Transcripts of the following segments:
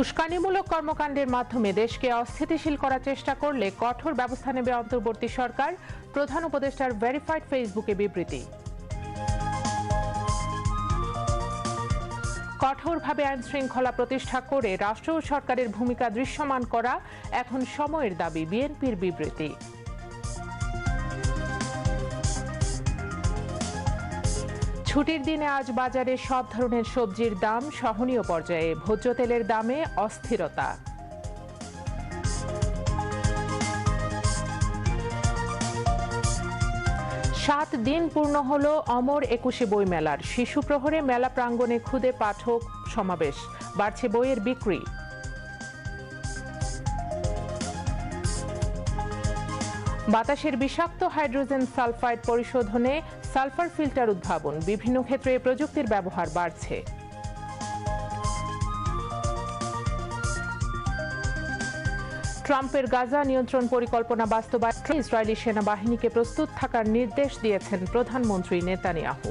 উস্কানিমূলক কর্মকাণ্ডের মাধ্যমে দেশকে অস্থিতিশীল করার চেষ্টা করলে কঠোর ব্যবস্থা নেবে অন্তর্বর্তী সরকার, প্রধান উপদেষ্টার ভেরিফাইড ফেসবুকে বিবৃতি। কঠোরভাবে আইন শৃঙ্খলা প্রতিষ্ঠা করে রাষ্ট্র ও সরকারের ভূমিকা দৃশ্যমান করা এখন সময়ের দাবি বিএনপির বিবৃতি। ছুটির দিনে আজ বাজারে সব ধরনের সবজির দাম সহনীয় পর্যায়ে। ভোজ্য তেলের দামে অস্থিরতা। সাত দিন পূর্ণ হলো অমর একুশে বই মেলার। শিশু প্রহরে মেলা প্রাঙ্গণে খুদে পাঠক সমাবেশ। বাড়ছে বইয়ের বিক্রি। বাতাসের বিষাক্ত হাইড্রোজেন সালফাইড পরিশোধনে সালফার ফিল্টার উদ্ভাবন, বিভিন্ন ক্ষেত্রে প্রযুক্তির ব্যবহার বাড়ছে। ট্রাম্পের গাজা নিয়ন্ত্রণ পরিকল্পনা বাস্তবায়ন ইসরায়েলি সেনাবাহিনীকে প্রস্তুত থাকার নির্দেশ দিয়েছেন প্রধানমন্ত্রী নেতানিয়াহু।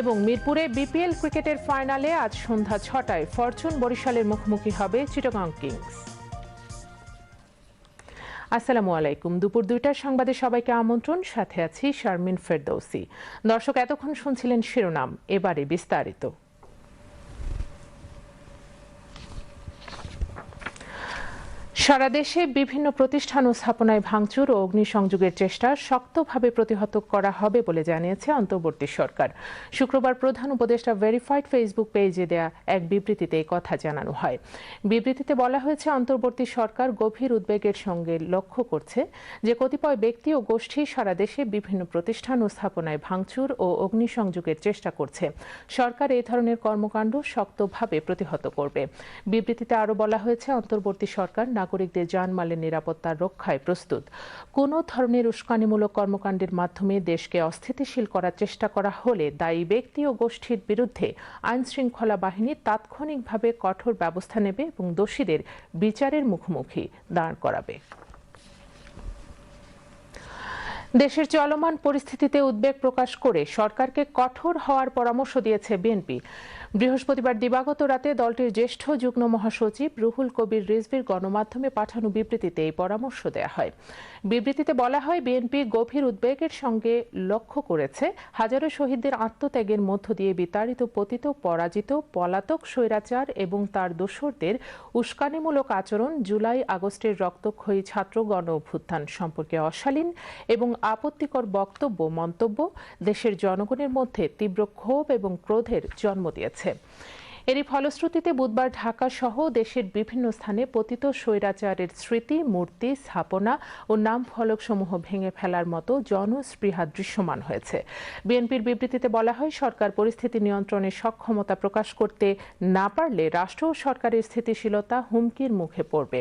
এবং মিরপুরে বিপিএল ক্রিকেটের ফাইনালে আজ সন্ধ্যা ছটায় ফরচুন বরিশালের মুখোমুখি হবে চিটাগাং কিংস। আসসালামু আলাইকুম। দুপুর দুইটার সংবাদে সবাইকে আমন্ত্রণ। সাথে আছি শারমিন ফেরদৌসি। দর্শক, এতক্ষণ শুনছিলেন শিরোনাম। এবারে বিস্তারিত। সারা দেশে বিভিন্ন প্রতিষ্ঠান ও স্থাপনায় ভাঙচুর ও অগ্নিসংযোগের চেষ্টা শক্তভাবে প্রতিহত করা হবে বলে জানিয়েছে অন্তর্বর্তী সরকার। শুক্রবার প্রধান উপদেষ্টা ভেরিফাইড ফেসবুক পেজে দেয়া এক বিবৃতিতে কথা জানানো হয়। বিবৃতিতে বলা হয়েছে, অন্তর্বর্তী সরকার গভীর উদ্বেগের সঙ্গে লক্ষ্য করছে যে কতিপয় ব্যক্তি ও গোষ্ঠী সারা দেশে বিভিন্ন প্রতিষ্ঠান ও স্থাপনায় ভাঙচুর ও অগ্নিসংযোগের চেষ্টা করছে। সরকার এই ধরনের কর্মকাণ্ড শক্তভাবে প্রতিহত করবে। বিবৃতিতে আরও বলা হয়েছে, অন্তর্বর্তী সরকার নাগরিকদের জানমালের নিরাপত্তা রক্ষায় প্রস্তুত। কোনো ধরনের উস্কানিমূলক কর্মকাণ্ডের মাধ্যমে দেশকে অস্থিতিশীল করার চেষ্টা করা হলে দায়ী ব্যক্তি ও গোষ্ঠীর বিরুদ্ধে আইনশৃঙ্খলা বাহিনী তাৎক্ষণিকভাবে কঠোর ব্যবস্থা নেবে এবং দোষীদের বিচারের মুখোমুখি দাঁড় করাবে। দেশের চলমান পরিস্থিতিতে উদ্বেগ প্রকাশ করে সরকারকে কঠোর হওয়ার পরামর্শ দিয়েছে বিএনপি। বৃহস্পতিবার দিবাগত রাতে দলটির জ্যেষ্ঠ যুগ্ম মহাসচিব রুহুল কবির রিজভির গণমাধ্যমে পাঠানো বিবৃতিতে এই পরামর্শ দেয়া হয়। বিবৃতিতে বলা হয়, বিএনপি গভীর উদ্বেগের সঙ্গে লক্ষ্য করেছে, হাজারো শহীদদের আত্মত্যাগের মধ্য দিয়ে বিতাড়িত, পতিত, পরাজিত, পলাতক স্বৈরাচার এবং তার দোসরদের উস্কানিমূলক আচরণ জুলাই আগস্টের রক্তক্ষয়ী ছাত্র গণ অভ্যুত্থান সম্পর্কে অশালীন এবং আপত্তিকর বক্তব্য মন্তব্য দেশের জনগণের মধ্যে তীব্র ক্ষোভ এবং ক্রোধের জন্ম দিয়েছে। এরই ফলশ্রুতিতে বুধবার ঢাকা সহ দেশের বিভিন্ন স্থানে পতিত স্বৈরাচারের স্মৃতি, মূর্তি, স্থাপনা ও নাম ফলক সমূহ ভেঙে ফেলার মতো জনস্পৃহা দৃশ্যমান হয়েছে। বিএনপির বিবৃতিতে বলা হয়, সরকার পরিস্থিতি নিয়ন্ত্রণে সক্ষমতা প্রকাশ করতে না পারলে রাষ্ট্র ও সরকারের স্থিতিশীলতা হুমকির মুখে পড়বে।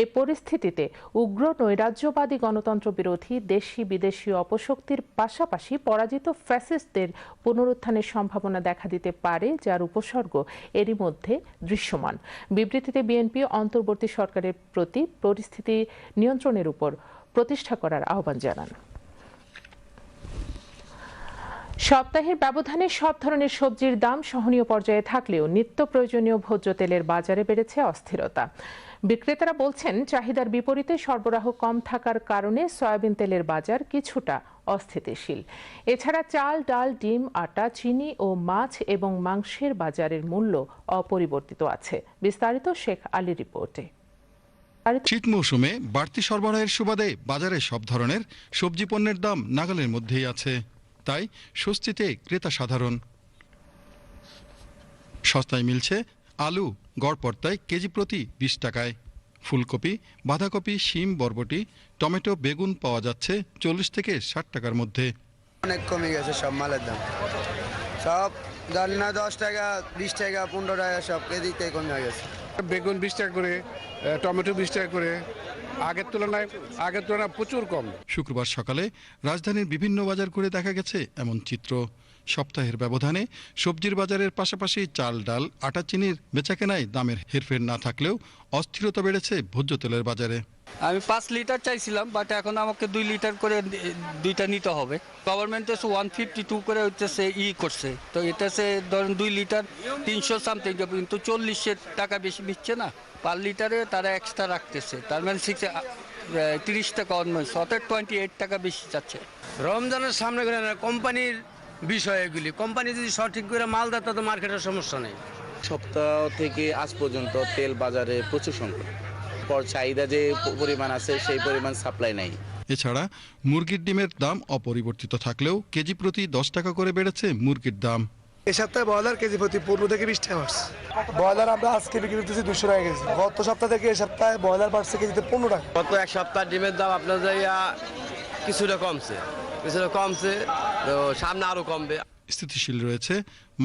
এই পরিস্থিতিতে উগ্র নৈরাজ্যবাদী গণতন্ত্র বিরোধী দেশি বিদেশি অপশক্তির পাশাপাশি পরাজিত ফ্যাসিস্টদের পুনরুত্থানের সম্ভাবনা দেখা দিতে পারে, যার উপসর্গ এরই মধ্যে দৃশ্যমান। বিবৃতিতে বিএনপি অন্তর্বর্তী সরকারের প্রতি পরিস্থিতি নিয়ন্ত্রণের উপর প্রতিষ্ঠা করার আহ্বান জানান। সপ্তাহের ব্যবধানে সব ধরনের সবজির দাম সহনীয় পর্যায়ে থাকলেও নিত্য প্রয়োজনীয় ভোজ্য তেলের বাজারে বেড়েছে অস্থিরতা। বিক্রেতারা বলছেন, চাহিদার বিপরীতে সরবরাহ কম থাকার কারণে সয়াবিন তেলের বাজার কিছুটা অস্থিতিশীল। এছাড়া চাল, ডাল, ডিম, আটা, চিনি ও মাছ এবং মাংসের বাজারের মূল্য অপরিবর্তিত আছে। বিস্তারিত শেখ আলী রিপোর্টে। শীত মৌসুমে বাড়তি সরবরাহের সুবাদে বাজারে সব ধরনের সবজি পণ্যের দাম নাগালের মধ্যেই আছে। তাই স্বস্তিতে ক্রেতা সাধারণ। সস্তায় মিলছে আলু গড় পর্তায় কেজি প্রতি বিশ টাকায়। ফুলকপি বাঁধাকপি শিম বরবটি টমেটো বেগুন পাওয়া যাচ্ছে চল্লিশ থেকে ষাট টাকার মধ্যে। অনেক কমে গেছে সব মালের দাম। সব ধর না দশ টাকা বিশ টাকা পনেরো টাকা সব কেজিতে কমে গেছে। বেগুন বিশ টাকা করে টমেটো বিশ টাকা করে আগের তুলনায় আগের তুলনায় প্রচুর কম। শুক্রবার সকালে রাজধানীর বিভিন্ন বাজার ঘুরে দেখা গেছে এমন চিত্র। সপ্তাহের ব্যবধানে সবজির বাজারের পাশাপাশি চাল ডাল আটা চিনির বেচাকেনায় দামের হেরফের না থাকলেও অস্থিরতা বেড়েছে ভোজ্য তেলের বাজারে। আমি পাঁচ লিটার চাইছিলাম বাট এখন আমাকে দুই লিটার করে দুইটা নিতে হবে। গভর্নমেন্ট এসে ওয়ান ফিফটি টু করে হচ্ছে ই করছে। তো এটা সে ধরেন দুই লিটার তিনশো সামথিং কিন্তু চল্লিশের টাকা বেশি নিচ্ছে না। পার লিটারে তারা এক্সট্রা রাখতেছে। তার মানে সিক্স তিরিশ টাকা অন্য অর্থাৎ টোয়েন্টি এইট টাকা বেশি যাচ্ছে রমজানের সামনে কোম্পানির বিষয় এগুলি কোম্পানি যদি সঠিক করে মাল দেয় তত মার্কেটের সমস্যা নেই। সপ্তাহ থেকে আজ পর্যন্ত তেল বাজারে প্রচুর সংকট। পর চাহিদা যে পরিমাণ আছে সেই পরিমাণ সাপ্লাই নাই। এছাড়া মুরগির ডিমের দাম অপরিবর্তিত থাকলেও কেজি প্রতি দশ টাকা করে বেড়েছে মুরগির দাম। এ সপ্তাহে ব্রয়লার কেজি প্রতি পনেরো থেকে বিশ টাকা বাড়ছে। ব্রয়লার আমরা আজকে বিক্রি করতেছি দুশো টাকা কেজি। গত সপ্তাহ থেকে এই সপ্তাহে ব্রয়লার বাড়ছে কেজিতে পনেরো টাকা। গত এক সপ্তাহ ডিমের দাম আপনার কিছুটা কমছে। কিছুটা কমছে তো সামনে আরও কমবে। স্থিতিশীল রয়েছে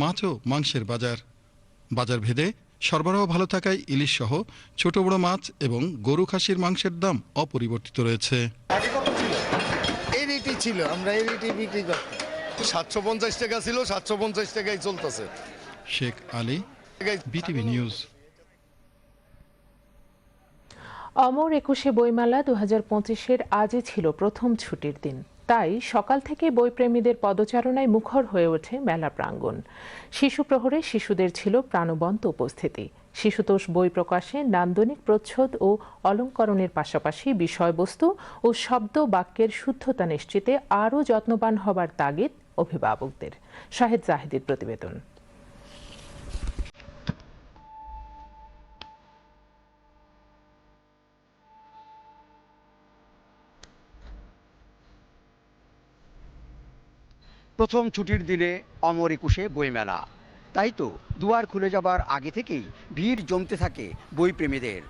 মাছ ও মাংসের বাজার। বাজার ভেদে সরবরাহ ভালো থাকায় ইলিশ সহ ছোট বড় মাছ এবং গরু খাসির মাংসের দাম অপরিবর্তিত রয়েছে। এই রেটই ছিল আমরা এই রেটে বিক্রি করতাম। সাতশো পঞ্চাশ টাকা ছিল সাতশো পঞ্চাশ টাকায় চলতেছে। Sheikh Ali BTV news. অমর একুশে বইমেলা দু হাজার পঁচিশের আজই ছিল প্রথম ছুটির দিন। তাই সকাল থেকে বইপ্রেমীদের পদচারণায় মুখর হয়ে ওঠে মেলা প্রাঙ্গণ। শিশু প্রহরে শিশুদের ছিল প্রাণবন্ত উপস্থিতি। শিশুতোষ বই প্রকাশে নান্দনিক প্রচ্ছদ ও অলঙ্করণের পাশাপাশি বিষয়বস্তু ও শব্দ বাক্যের শুদ্ধতা নিশ্চিতে আরও যত্নবান হবার তাগিদ অভিভাবকদের। শাহেদ জাহিদের প্রতিবেদন। প্রথম ছুটির দিনে অমর একুশে বইমেলা। তাই তো, দুয়ার খুলে যাবার আগে থেকেই ভিড় জমতে থাকে বইপ্রেমীদের।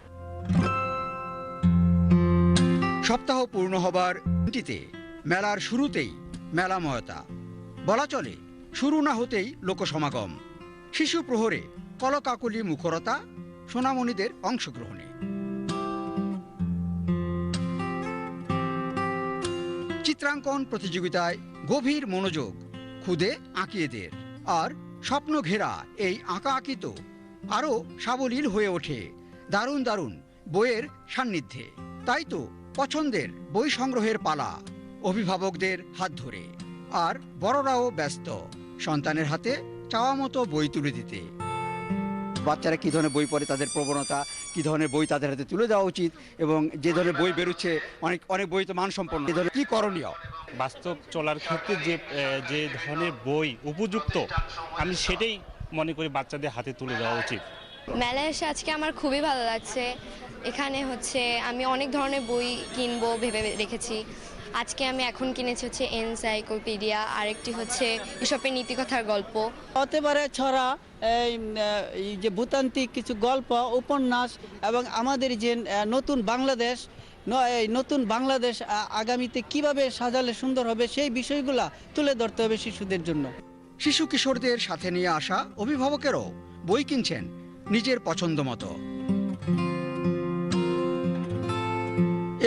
সপ্তাহ পূর্ণ হবার দিনটিতে মেলার শুরুতেই মেলাময়তা। বলা চলে, শুরু না হতেই লোকসমাগম। শিশু প্রহরে কলকাকলি মুখরতা, সোনামণিদের অংশগ্রহণে। চিত্রাঙ্কন প্রতিযোগিতায় গভীর মনোযোগ খুদে আঁকিয়েদের। আর স্বপ্ন ঘেরা এই আঁকা আঁকিত আরও সাবলীল হয়ে ওঠে দারুণ দারুণ বইয়ের সান্নিধ্যে। তাই তো পছন্দের বই সংগ্রহের পালা অভিভাবকদের হাত ধরে। আর বড়রাও ব্যস্ত সন্তানের হাতে চাওয়া মতো বই তুলে দিতে। বাচ্চারা কী ধরনের বই পড়ে তাদের প্রবণতা, কী ধরনের বই তাদের হাতে তুলে দেওয়া উচিত এবং যে ধরনের বই বেরোচ্ছে, অনেক অনেক বই তো মানসম্পন্ন। এ ধরনের কী করণীয়? বাস্তব চলার ক্ষেত্রে যে যে ধরনের বই উপযুক্ত আমি সেটাই মনে করি বাচ্চাদের হাতে তুলে দেওয়া উচিত। মেলায় এসে আজকে আমার খুবই ভালো লাগছে। এখানে হচ্ছে আমি অনেক ধরনের বই কিনবো ভেবে রেখেছি। আজকে আমি এখন কিনেছি হচ্ছে এনসাইক্লোপিডিয়া আরেকটি হচ্ছে ইসপের নীতিকথার গল্প। হতে পারে ছড়া এই যে ভূতান্ত্রিক কিছু গল্প উপন্যাস এবং আমাদের যে নতুন বাংলাদেশ এই নতুন বাংলাদেশ আগামীতে কীভাবে সাজালে সুন্দর হবে সেই বিষয়গুলা তুলে ধরতে হবে শিশুদের জন্য। শিশু কিশোরদের সাথে নিয়ে আসা অভিভাবকেরও বই কিনছেন নিজের পছন্দ মতো।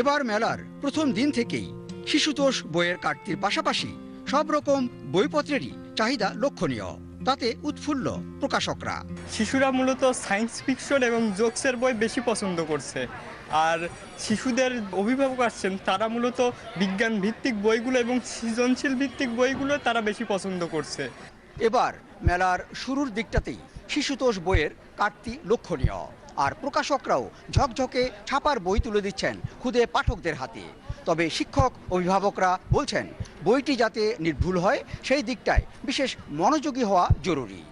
এবার মেলার প্রথম দিন থেকেই শিশুতোষ বইয়ের কাটতির পাশাপাশি সব রকম বইপত্রেরই চাহিদা লক্ষণীয় তাতে উৎফুল্ল প্রকাশকরা। শিশুরা মূলত সায়েন্স ফিকশন এবং জোকসের বই বেশি পছন্দ করছে। আর শিশুদের অভিভাবক আসছেন, তারা মূলত বিজ্ঞান ভিত্তিক বইগুলো এবং সৃজনশীল ভিত্তিক বইগুলো তারা বেশি পছন্দ করছে। এবার মেলার শুরুর দিকটাতেই শিশুতোষ বইয়ের কাটতি লক্ষণীয়। আর প্রকাশকরাও ঝকঝকে ছাপার বই তুলে দিচ্ছেন খুদে পাঠকদের হাতে। তবে শিক্ষক অভিভাবকরা বলছেন, বইটি যাতে নির্ভুল হয়, সেই দিকটায় বিশেষ মনোযোগী হওয়া জরুরি।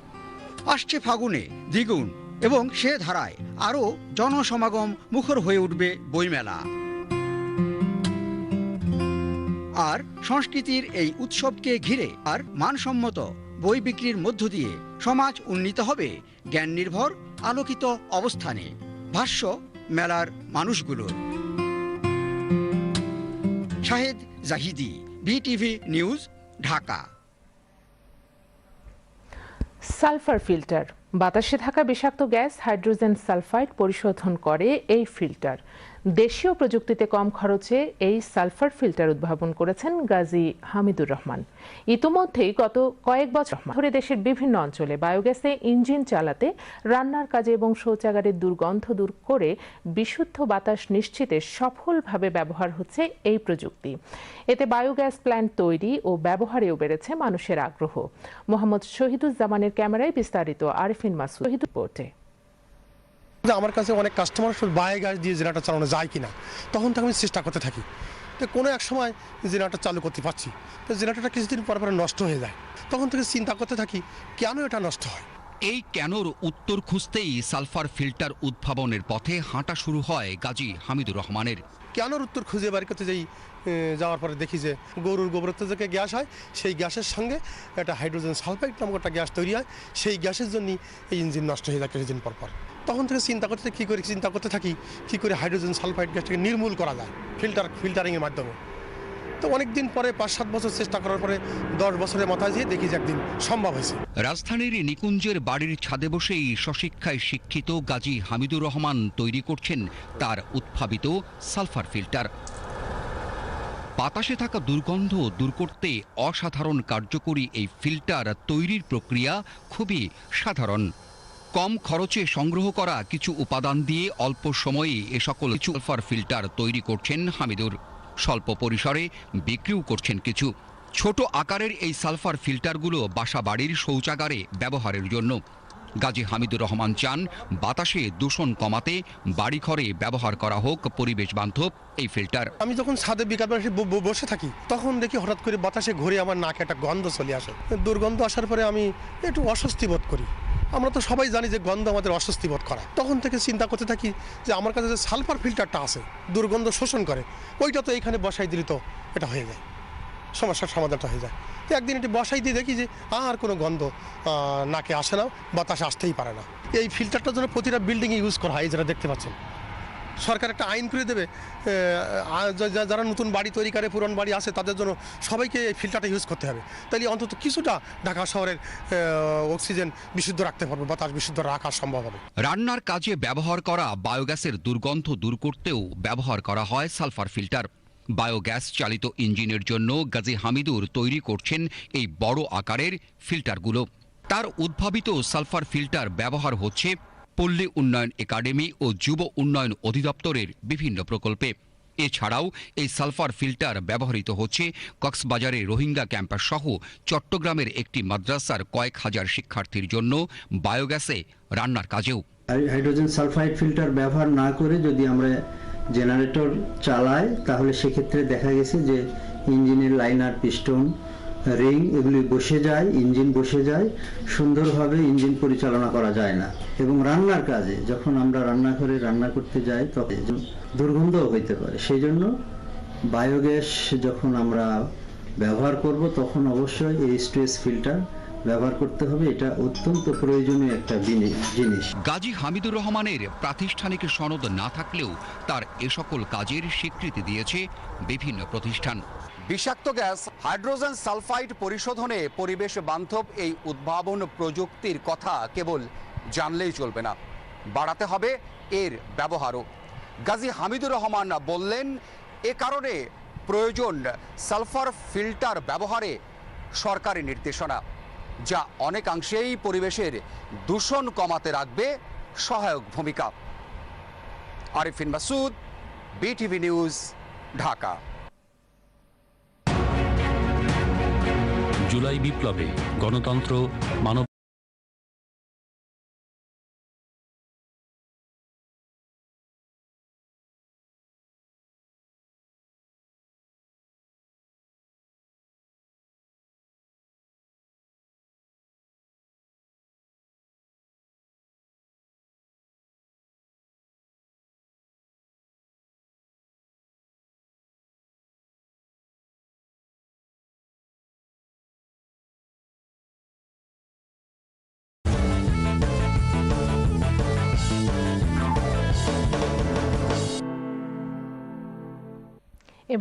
আসছে ফাগুনে দ্বিগুণ। এবং সে ধারায় আরও জনসমাগম মুখর হয়ে উঠবে বইমেলা। আর সংস্কৃতির এই উৎসবকে ঘিরে আর মানসম্মত বই বিক্রির মধ্য দিয়ে সমাজ উন্নীত হবে জ্ঞান নির্ভর আলোকিত অবস্থানে ভাষ্য মেলার মানুষগুলোর। Shahed Jahidi BTV news, Dhaka. Sulphur filter. বাতাসে থাকা বিষাক্ত গ্যাস হাইড্রোজেন সালফাইড পরিশোধন করে এই ফিল্টার। দেশীয় প্রযুক্তিতে কম খরচে এই সালফার ফিল্টার উদ্ভাবন করেছেন গাজী হামিদুর রহমান। ইতোমধ্যেই গত কয়েক বছর ধরে দেশের বিভিন্ন অঞ্চলে বায়োগ্যাসে ইঞ্জিন চালাতে, রান্নার কাজে এবং শৌচাগারের দুর্গন্ধ দূর করে বিশুদ্ধ বাতাস নিশ্চিতে সফলভাবে ব্যবহার হচ্ছে এই প্রযুক্তি। এতে বায়োগ্যাস প্ল্যান্ট তৈরি ও ব্যবহারেও বেড়েছে মানুষের আগ্রহ। মোহাম্মদ শহীদুজ্জামানের ক্যামেরায় বিস্তারিত আরিফিন মাসুদ। রিপোর্টে। যে আমার কাছে অনেক কাস্টমার বায়ে গাছ দিয়ে জেনারেটর চালানো যায় কিনা তখন তো আমি চেষ্টা করতে থাকি। তো কোনো এক সময় জেনারেটর চালু করতে পারছি তো জেনারেটরটা কিছুদিন পর পরে নষ্ট হয়ে যায়। তখন থেকে চিন্তা করতে থাকি কেন এটা নষ্ট হয়? এই কেনর উত্তর খুঁজতেই সালফার ফিল্টার উদ্ভাবনের পথে হাঁটা শুরু হয় গাজী হামিদুর রহমানের। কেনর উত্তর খুঁজে বের করতে যাই যাওয়ার পরে দেখি যে গরুর গোবরত্ব থেকে গ্যাস হয় সেই গ্যাসের সঙ্গে একটা হাইড্রোজেন সালফাইড নামক একটা গ্যাস তৈরি হয় সেই গ্যাসের জন্যই এই ইঞ্জিন নষ্ট হয়ে যায় কিছুদিন পর পর। তখন থেকে চিন্তা করতে কী করে, চিন্তা করতে থাকি, কী করে হাইড্রোজেন সালফাইড গ্যাসটাকে নির্মূল করা যায়, ফিল্টার, ফিল্টারিংয়ের মাধ্যমে। তো অনেকদিন পরে, পাঁচ সাত বছর চেষ্টা করার পরে, দশ বছরের মাথায় যেয়ে দেখি যে একদিন সম্ভব হয়েছে। রাজধানীর নিকুঞ্জের বাড়ির ছাদে বসেই স্বশিক্ষায় শিক্ষিত গাজী হামিদুর রহমান তৈরি করছেন তার উদ্ভাবিত সালফার ফিল্টার। বাতাসে থাকা দুর্গন্ধ দূর করতে অসাধারণ কার্যকরী এই ফিল্টার তৈরির প্রক্রিয়া খুবই সাধারণ। কম খরচে সংগ্রহ করা কিছু উপাদান দিয়ে অল্প সময়ে এ সকল কিছু ফিল্টার তৈরি করছেন হামিদুর। স্বল্প পরিসরে বিক্রিও করছেন কিছু। ছোট আকারের এই সালফার ফিল্টারগুলো বাসা বাড়ির শৌচাগারে ব্যবহারের জন্য। গাজী হামিদুর রহমান চান বাতাসে দূষণ কমাতে, বাড়িঘরে ব্যবহার করা হোক পরিবেশ বান্ধব এই ফিল্টার আমি যখন ছাদে বিকালবেলা এসে ব- ব- বসে থাকি, তখন দেখি হঠাৎ করে বাতাসে ঘুরে আমার নাকে একটা গন্ধ চলে আসে। দুর্গন্ধ আসার পরে আমি একটু অস্বস্তি বোধ করি। আমরা তো সবাই জানি যে গন্ধ আমাদের অস্বস্তি বোধ করা তখন থেকে চিন্তা করতে থাকি যে আমার কাছে যে সালফার ফিল্টারটা আছে, দুর্গন্ধ শোষণ করে, ওইটা তো এইখানে বসাই দিলে তো এটা হয়ে যায়। সমস্যার সমাধানটা হয়ে যায়। তো একদিন এটি বসাই দিয়ে দেখি যে আর কোনো গন্ধ নাকে আসে না, বাতাস আসতেই পারে না। এই ফিল্টারটার জন্য প্রতিটা বিল্ডিংয়ে ইউজ করা হয় যেটা দেখতে পাচ্ছেন। সরকার একটা আইন করে দেবে যারা নতুন বাড়ি তৈরি করে, পুরনো বাড়ি আছে, তাদের জন্য সবাইকে এই ফিল্টারটা ইউজ করতে হবে। তাহলে অন্তত কিছুটা ঢাকা শহরের অক্সিজেন বিশুদ্ধ রাখতে পারব বাতাস বিশুদ্ধ রাখা সম্ভব হবে। রান্নার কাজে ব্যবহার করা বায়োগ্যাসের দুর্গন্ধ দূর করতেও ব্যবহার করা হয় সালফার ফিল্টার বায়োগ্যাস চালিত ইঞ্জিনের জন্য গাজী হামিদুর তৈরি করছেন এই বড় আকারের ফিল্টারগুলো তার উদ্ভাবিত সালফার ফিল্টার ব্যবহার হচ্ছে পল্লী উন্নয়ন একাডেমি ও যুব উন্নয়ন অধিদপ্তরের বিভিন্ন প্রকল্পে। এছাড়াও এই সালফার ফিল্টার ব্যবহৃত হচ্ছে কক্সবাজারের রোহিঙ্গা ক্যাম্পাস সহ চট্টগ্রামের একটি মাদ্রাসার কয়েক হাজার শিক্ষার্থীর জন্য বায়োগ্যাসে রান্নার কাজেও। হাইড্রোজেন সালফাইড ফিল্টার ব্যবহার না করে যদি আমরা জেনারেটর চালাই, তাহলে সেক্ষেত্রে দেখা গেছে যে ইঞ্জিনের লাইনার পিস্টন রিং এগুলি বসে যায় ইঞ্জিন বসে যায়, সুন্দরভাবে ইঞ্জিন পরিচালনা করা যায় না। এবং রান্নার কাজে, যখন আমরা রান্নাঘরে রান্না করতে যাই, তখন দুর্গন্ধও হইতে পারে। সেই জন্য বায়োগ্যাস যখন আমরা ব্যবহার করব, তখন অবশ্যই এই স্ট্রেস ফিল্টার ব্যবহার করতে হবে। এটা অত্যন্ত প্রয়োজনীয় একটা জিনিস। গাজী হামিদুর রহমানের প্রাতিষ্ঠানিক সনদ না থাকলেও তার এ সকল কাজের স্বীকৃতি দিয়েছে বিভিন্ন প্রতিষ্ঠান। বিষাক্ত গ্যাস, হাইড্রোজেন সালফাইড পরিশোধনে পরিবেশ বান্ধব এই উদ্ভাবন প্রযুক্তির কথা কেবল জানলেই চলবে না। বাড়াতে হবে এর ব্যবহারও। গাজী হামিদুর রহমান বললেন, এ কারণে প্রয়োজন সালফার ফিল্টার ব্যবহারে সরকারি নির্দেশনা, যা অনেকাংশেই পরিবেশের দূষণ কমাতে রাখবে সহায়ক ভূমিকা। Arifin Masud, BTV news, Dhaka. July বিপ্লবে গণতন্ত্র মানব